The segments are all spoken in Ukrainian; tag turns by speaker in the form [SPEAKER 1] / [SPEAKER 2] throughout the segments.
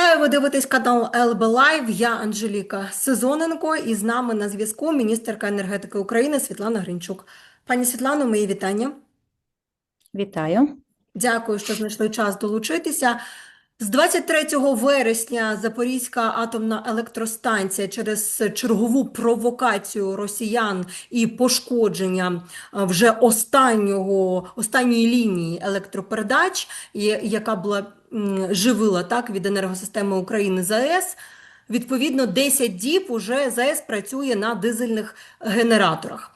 [SPEAKER 1] Вітаю, ви дивитесь канал ЛБ Лайв. Я Анжеліка Сезоненко, і з нами на зв'язку міністерка енергетики України Світлана Гринчук. Пані Світлано, мої вітання.
[SPEAKER 2] Вітаю.
[SPEAKER 1] Дякую, що знайшли час долучитися. З 23 вересня Запорізька атомна електростанція через чергову провокацію росіян і пошкодження вже останнього, останньої лінії електропередач, яка була живила так від енергосистеми України ЗАЕС. Відповідно, 10 діб уже ЗАЕС працює на дизельних генераторах.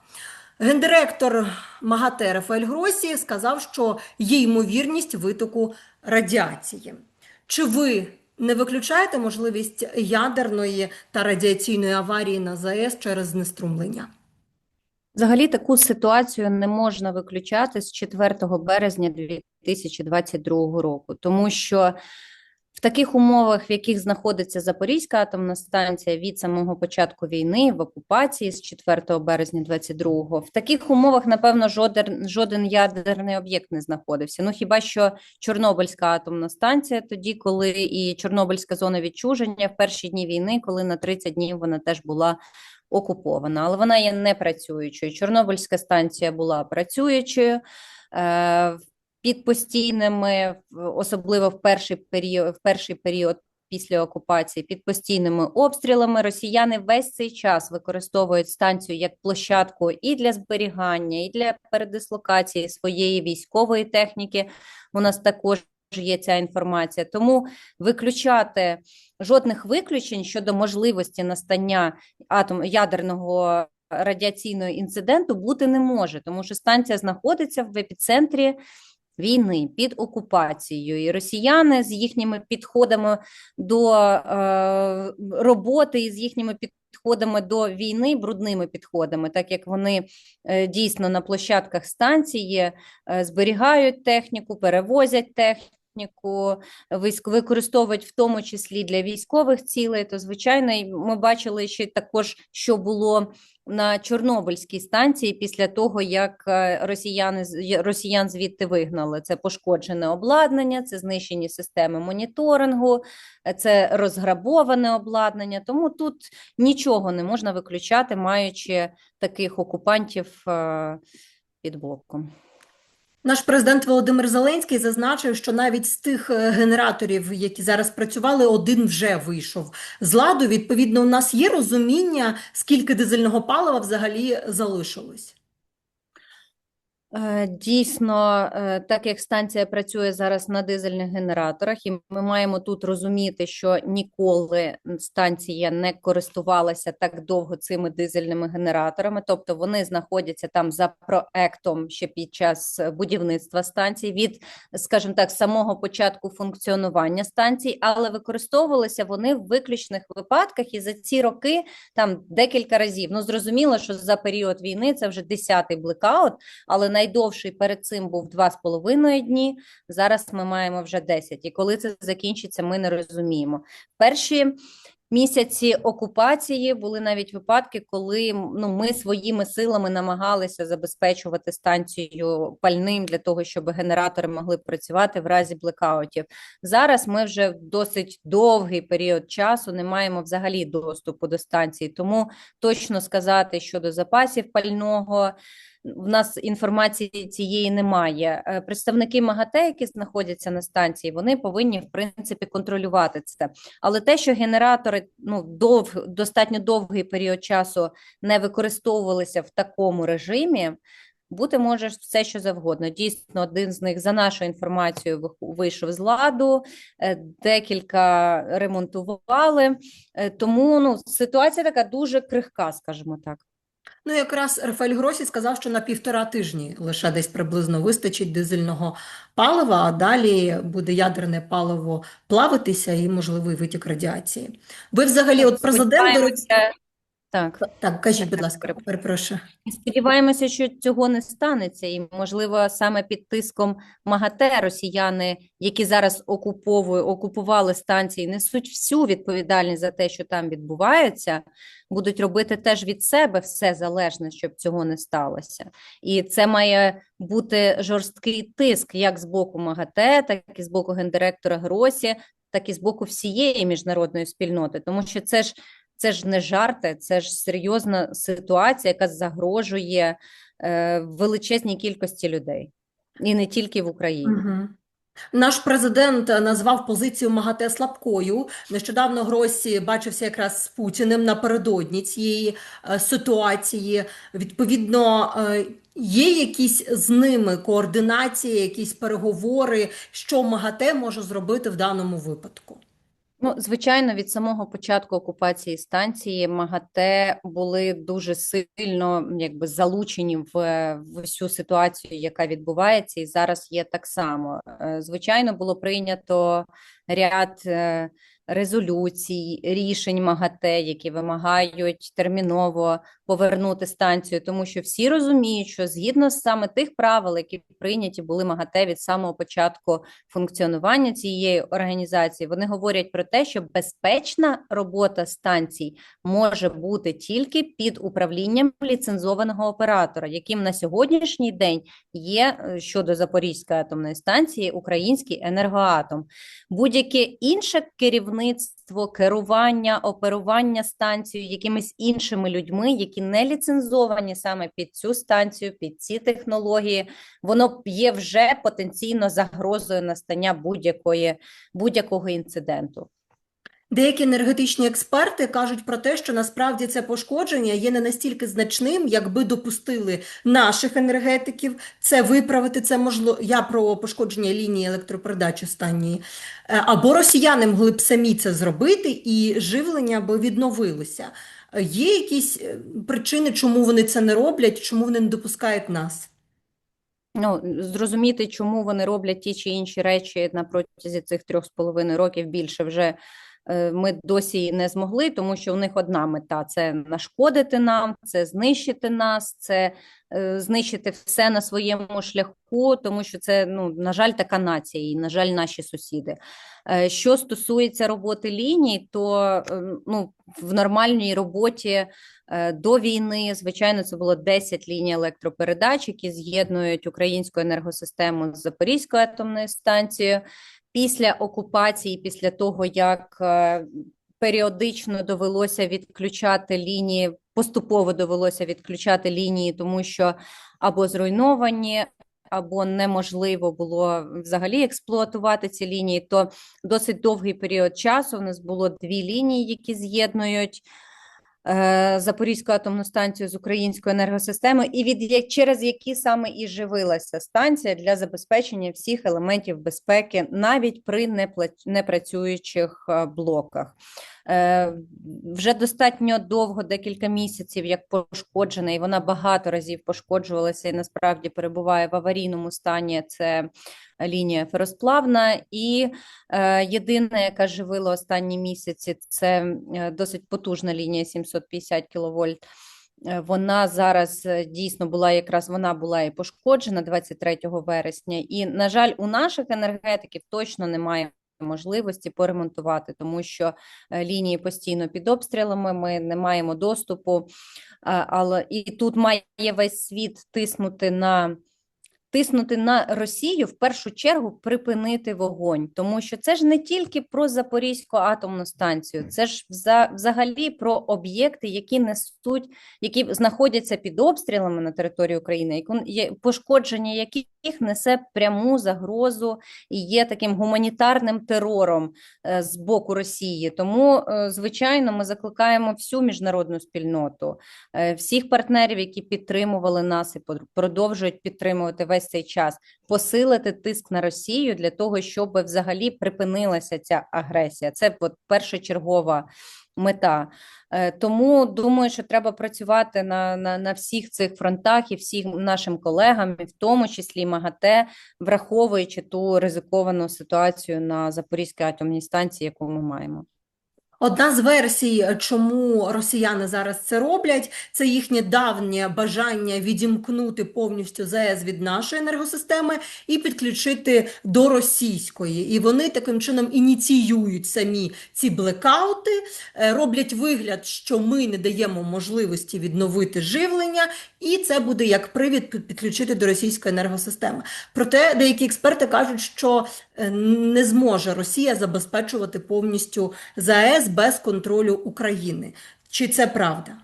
[SPEAKER 1] Гендиректор МАГАТЕ Рафаель Гросі сказав, що є ймовірність витоку радіації. Чи ви не виключаєте можливість ядерної та радіаційної аварії на ЗАЕС через знеструмлення?
[SPEAKER 2] Взагалі таку ситуацію не можна виключати з 4 березня 2022 року, тому що в таких умовах, в яких знаходиться Запорізька атомна станція від самого початку війни в окупації з 4 березня 22 в таких умовах, напевно, жоден, жоден ядерний об'єкт не знаходився. Ну хіба що Чорнобильська атомна станція, тоді, коли і Чорнобильська зона відчуження в перші дні війни, коли на 30 днів вона теж була окупована, але вона є не працюючою. Чорнобильська станція була працюючою. Під постійними, особливо в перший період, в перший період після окупації, під постійними обстрілами росіяни весь цей час використовують станцію як площадку і для зберігання, і для передислокації своєї військової техніки. У нас також є ця інформація. Тому виключати жодних виключень щодо можливості настання атом ядерного радіаційного інциденту бути не може, тому що станція знаходиться в епіцентрі війни під окупацією, і росіяни з їхніми підходами до е, роботи і з їхніми підходами до війни, брудними підходами, так як вони е, дійсно на площадках станції е, зберігають техніку, перевозять техніку. Військ- Використовують в тому числі для військових цілей, то звичайно, ми бачили ще також, що було на Чорнобильській станції після того, як е, росіяни росіян звідти вигнали. Це пошкоджене обладнання, це знищені системи моніторингу, це розграбоване обладнання. Тому тут нічого не можна виключати, маючи таких окупантів е, під боком.
[SPEAKER 1] Наш президент Володимир Зеленський зазначив, що навіть з тих е, генераторів, які зараз працювали, один вже вийшов з ладу. Відповідно, у нас є розуміння, скільки дизельного палива взагалі залишилось.
[SPEAKER 2] Е, Дійсно, е, так як станція працює зараз на дизельних генераторах, і ми маємо тут розуміти, що ніколи станція не користувалася так довго цими дизельними генераторами, тобто вони знаходяться там за проектом ще під час будівництва станції, від, скажімо так, самого початку функціонування станцій, але використовувалися вони в виключних випадках, і за ці роки там декілька разів. Ну зрозуміло, що за період війни це вже 10-й блекаут, але найдовший перед цим був два з половиною дні. Зараз ми маємо вже 10. І коли це закінчиться, ми не розуміємо. Перші місяці окупації були навіть випадки, коли ну, ми своїми силами намагалися забезпечувати станцію пальним для того, щоб генератори могли працювати в разі блекаутів. Зараз ми вже досить довгий період часу не маємо взагалі доступу до станції, тому точно сказати щодо запасів пального. В нас інформації цієї немає. Е, Представники МАГАТЕ, які знаходяться на станції, вони повинні в принципі контролювати це. Але те, що генератори ну дов достатньо довгий період часу не використовувалися в такому режимі. Бути може все, що завгодно. Дійсно, один з них, за нашою інформацією, вийшов з ладу, е, декілька ремонтували. Е, Тому ну, ситуація така дуже крихка, скажімо так.
[SPEAKER 1] Ну, якраз Рафаель Гросі сказав, що на півтора тижні лише десь приблизно вистачить дизельного палива, а далі буде ядерне паливо плавитися і можливий витік радіації. Ви взагалі, от президент, до
[SPEAKER 2] так.
[SPEAKER 1] так, кажіть, будь ласка,
[SPEAKER 2] перепрошую.
[SPEAKER 1] перепрошую.
[SPEAKER 2] Сподіваємося, що цього не станеться, і можливо саме під тиском МАГАТЕ росіяни, які зараз окуповують, окупували станції, несуть всю відповідальність за те, що там відбувається, будуть робити теж від себе все залежне, щоб цього не сталося. І це має бути жорсткий тиск як з боку МАГАТЕ, так і з боку гендиректора Гросі, так і з боку всієї міжнародної спільноти, тому що це ж це ж не жарти, це ж серйозна ситуація, яка загрожує е, величезній кількості людей, і не тільки в Україні.
[SPEAKER 1] Угу. Наш президент назвав позицію МАГАТЕ слабкою. Нещодавно Гросі бачився якраз з Путіним напередодні цієї е, ситуації. Відповідно, е, є якісь з ними координації, якісь переговори, що МАГАТЕ може зробити в даному випадку?
[SPEAKER 2] Ну, звичайно, від самого початку окупації станції МАГАТЕ були дуже сильно якби залучені в, в всю ситуацію, яка відбувається, і зараз є так само. Е, Звичайно, було прийнято ряд е, резолюцій, рішень МАГАТЕ, які вимагають терміново повернути станцію, тому що всі розуміють, що згідно саме тих правил, які прийняті були МАГАТЕ від самого початку функціонування цієї організації, вони говорять про те, що безпечна робота станцій може бути тільки під управлінням ліцензованого оператора, яким на сьогоднішній день є е, щодо Запорізької атомної станції український енергоатом. Будь-яке інше керівництво, керування, оперування станцією якимись іншими людьми, які не ліцензовані саме під цю станцію, під ці технології, воно є вже потенційно загрозою настання будь-якої будь-якого інциденту.
[SPEAKER 1] Деякі енергетичні експерти кажуть про те, що насправді це пошкодження є не настільки значним, якби допустили наших енергетиків це виправити. Це можливо. Я про пошкодження лінії електропередач останньої. Е, Або росіяни могли б самі це зробити, і живлення би відновилося. Є якісь е, причини, чому вони це не роблять, чому вони не допускають нас?
[SPEAKER 2] Ну, зрозуміти, чому вони роблять ті чи інші речі на протязі цих трьох з половиною років більше вже ми досі не змогли, тому що у них одна мета це нашкодити нам, це знищити нас, це е, знищити все на своєму шляху, тому що це, ну, на жаль, така нація, і, на жаль, наші сусіди. Е, Що стосується роботи ліній, то е, ну, в нормальній роботі е, до війни, звичайно, це було 10 ліній електропередач, які з'єднують українську енергосистему з Запорізькою атомною станцією. Після окупації, після того, як е, періодично довелося відключати лінії, поступово довелося відключати лінії, тому що або зруйновані, або неможливо було взагалі експлуатувати ці лінії, то досить довгий період часу. У нас було дві лінії, які з'єднують Запорізьку атомну станцію з української енергосистеми, і від як через які саме і живилася станція для забезпечення всіх елементів безпеки, навіть при непрацюючих е, блоках. Е, Вже достатньо довго, декілька місяців, як пошкоджена, і вона багато разів пошкоджувалася і насправді перебуває в аварійному стані. Це лінія феросплавна. І е, єдина, яка живила останні місяці, це е, досить потужна лінія 750 кВт. Е, Вона зараз дійсно була якраз вона була і пошкоджена 23 вересня. І, на жаль, у наших енергетиків точно немає можливості поремонтувати, тому що е, лінії постійно під обстрілами, ми не маємо доступу. Але і тут має весь світ тиснути на. Тиснути на Росію в першу чергу припинити вогонь, тому що це ж не тільки про Запорізьку атомну станцію, це ж взагалі про об'єкти, які несуть, які знаходяться під обстрілами на території України, пошкодження яких несе пряму загрозу і є таким гуманітарним терором е, з боку Росії. Тому, е, звичайно, ми закликаємо всю міжнародну спільноту, е, всіх партнерів, які підтримували нас і продовжують підтримувати весь цей час, посилити тиск на Росію для того, щоб взагалі припинилася ця агресія. Це от першочергова мета. Е, Тому думаю, що треба працювати на, на, на всіх цих фронтах і всім нашим колегам, і в тому числі МАГАТЕ, враховуючи ту ризиковану ситуацію на Запорізькій атомній станції, яку ми маємо.
[SPEAKER 1] Одна з версій, чому росіяни зараз це роблять, це їхнє давнє бажання відімкнути повністю ЗАЕС від нашої енергосистеми і підключити до російської. І вони таким чином ініціюють самі ці блекаути, е, роблять вигляд, що ми не даємо можливості відновити живлення, і це буде як привід підключити до російської енергосистеми. Проте деякі експерти кажуть, що е, не зможе Росія забезпечувати повністю ЗАЕС без контролю України. Чи це правда?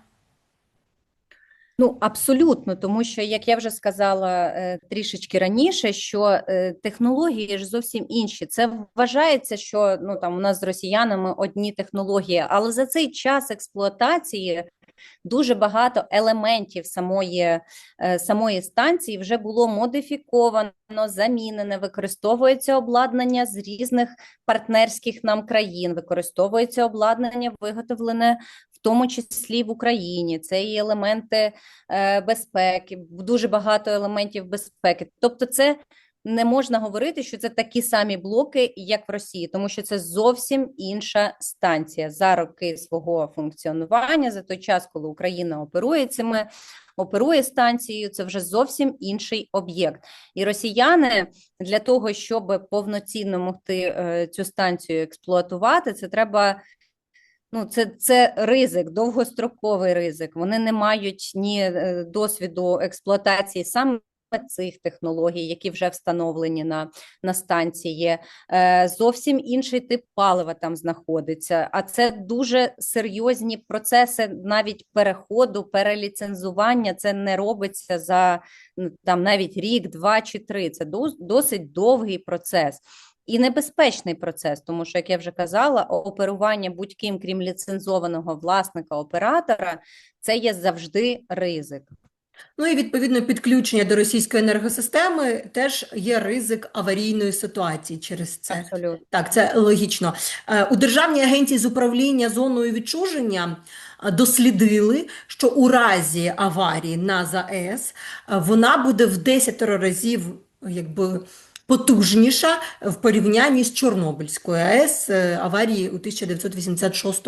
[SPEAKER 2] Ну, абсолютно, тому що, як я вже сказала е, трішечки раніше, що е, технології ж зовсім інші. Це вважається, що ну там у нас з росіянами одні технології, але за цей час експлуатації дуже багато елементів самої, е, самої станції вже було модифіковано, замінене, використовується обладнання з різних партнерських нам країн, використовується обладнання, виготовлене в тому числі в Україні. Це і елементи е, безпеки, дуже багато елементів безпеки. Тобто, це не можна говорити, що це такі самі блоки, як в Росії, тому що це зовсім інша станція за роки свого функціонування, за той час, коли Україна оперує цими. Оперує станцією, це вже зовсім інший об'єкт. І росіяни для того, щоб повноцінно могти е, цю станцію експлуатувати, це треба Ну, це, це ризик, довгостроковий ризик. Вони не мають ні е, досвіду експлуатації саме цих технологій, які вже встановлені на, на станції. Е, зовсім інший тип палива там знаходиться. А це дуже серйозні процеси навіть переходу, переліцензування. Це не робиться за ну, там навіть рік, два чи три. Це досить довгий процес. І небезпечний процес, тому що, як я вже казала, оперування будь-ким, крім ліцензованого власника оператора, це є завжди ризик.
[SPEAKER 1] Ну і відповідно підключення до російської енергосистеми теж є ризик аварійної ситуації через це.
[SPEAKER 2] Абсолютно.
[SPEAKER 1] Так, це логічно. Е, У Державній агенції з управління зоною відчуження е, дослідили, що у разі аварії на ЗАЕС е, вона буде в 10 разів якби потужніша в порівнянні з Чорнобильською АЕС е, аварії у 1986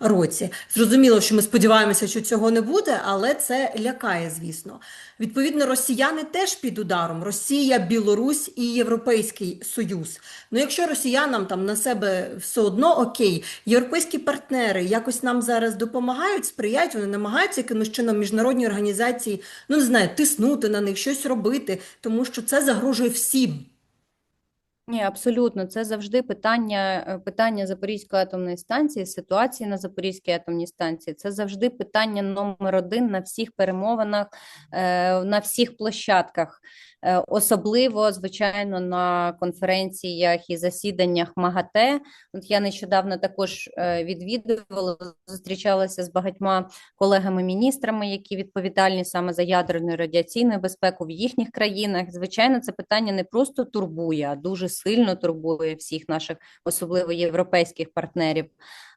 [SPEAKER 1] році. Зрозуміло, що ми сподіваємося, що цього не буде, але це лякає, звісно. Відповідно, росіяни теж під ударом. Росія, Білорусь і Європейський Союз. Ну, якщо росіянам там на себе все одно окей, європейські партнери якось нам зараз допомагають, сприяють, вони намагаються якимось чином міжнародні організації, ну не знаю, тиснути на них, щось робити, тому що це загрожує всім.
[SPEAKER 2] Ні, абсолютно. Це завжди питання, е, питання Запорізької атомної станції, ситуації на Запорізькій атомній станції. Це завжди питання номер один на всіх перемовинах, е, на всіх площадках. Е, Особливо, звичайно, на конференціях і засіданнях МАГАТЕ. От я нещодавно також відвідувала, зустрічалася з багатьма колегами-міністрами, які відповідальні саме за ядерну і радіаційну безпеку в їхніх країнах. Звичайно, це питання не просто турбує, а дуже сильно турбує всіх наших, особливо європейських партнерів.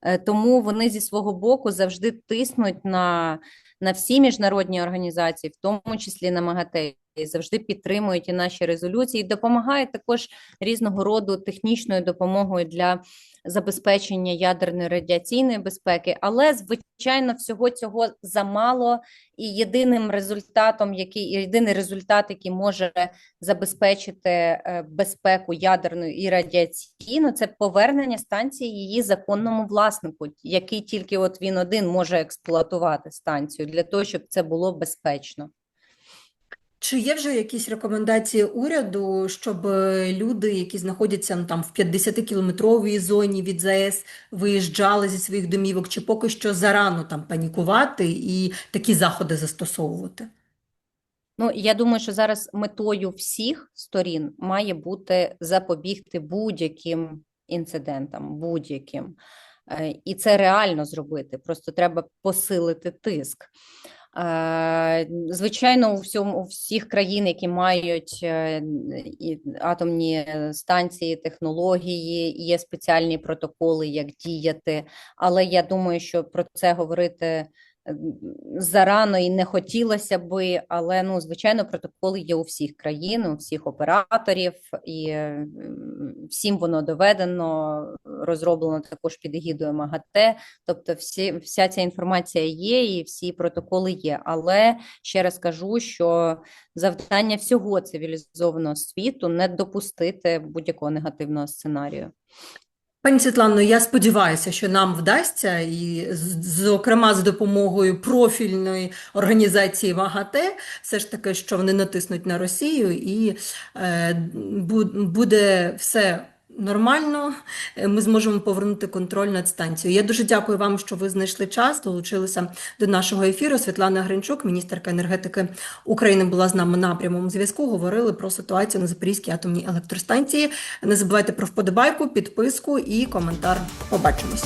[SPEAKER 2] Е, Тому вони зі свого боку завжди тиснуть на, на всі міжнародні організації, в тому числі на МАГАТЕ. Завжди підтримують і наші резолюції, і допомагають також різного роду технічною допомогою для забезпечення ядерної радіаційної безпеки. Але звичайно, всього цього замало. І єдиним результатом, який єдиний результат, який може забезпечити е, безпеку ядерну і радіаційну, це повернення станції її законному власнику, який тільки от він один може експлуатувати станцію для того, щоб це було безпечно.
[SPEAKER 1] Чи є вже якісь рекомендації уряду, щоб е, люди, які знаходяться ну, там в 50-кілометровій зоні від ЗАЕС, виїжджали зі своїх домівок, чи поки що зарано там панікувати і такі заходи застосовувати?
[SPEAKER 2] Ну, я думаю, що зараз метою всіх сторін має бути запобігти будь-яким інцидентам, будь-яким. Е, І це реально зробити. Просто треба посилити тиск. Е, Звичайно, у всьому у всіх країн, які мають е, атомні станції, технології, є спеціальні протоколи, як діяти. Але я думаю, що про це говорити зарано і не хотілося би, але ну, звичайно, протоколи є у всіх країн, у всіх операторів, і всім воно доведено, розроблено також під егідою МАГАТЕ. Тобто, всі, вся ця інформація є, і всі протоколи є. Але ще раз кажу, що завдання всього цивілізованого світу не допустити будь-якого негативного сценарію.
[SPEAKER 1] Пані Світлано, я сподіваюся, що нам вдасться, і зокрема з допомогою профільної організації ВАГАТЕ, все ж таки, що вони натиснуть на Росію, і е, бу- буде все нормально. е, Ми зможемо повернути контроль над станцією. Я дуже дякую вам, що ви знайшли час, долучилися до нашого ефіру. Світлана Гринчук, міністерка енергетики України, була з нами на прямому зв'язку. Говорили про ситуацію на Запорізькій атомній електростанції. Не забувайте про вподобайку, підписку і коментар. Побачимось.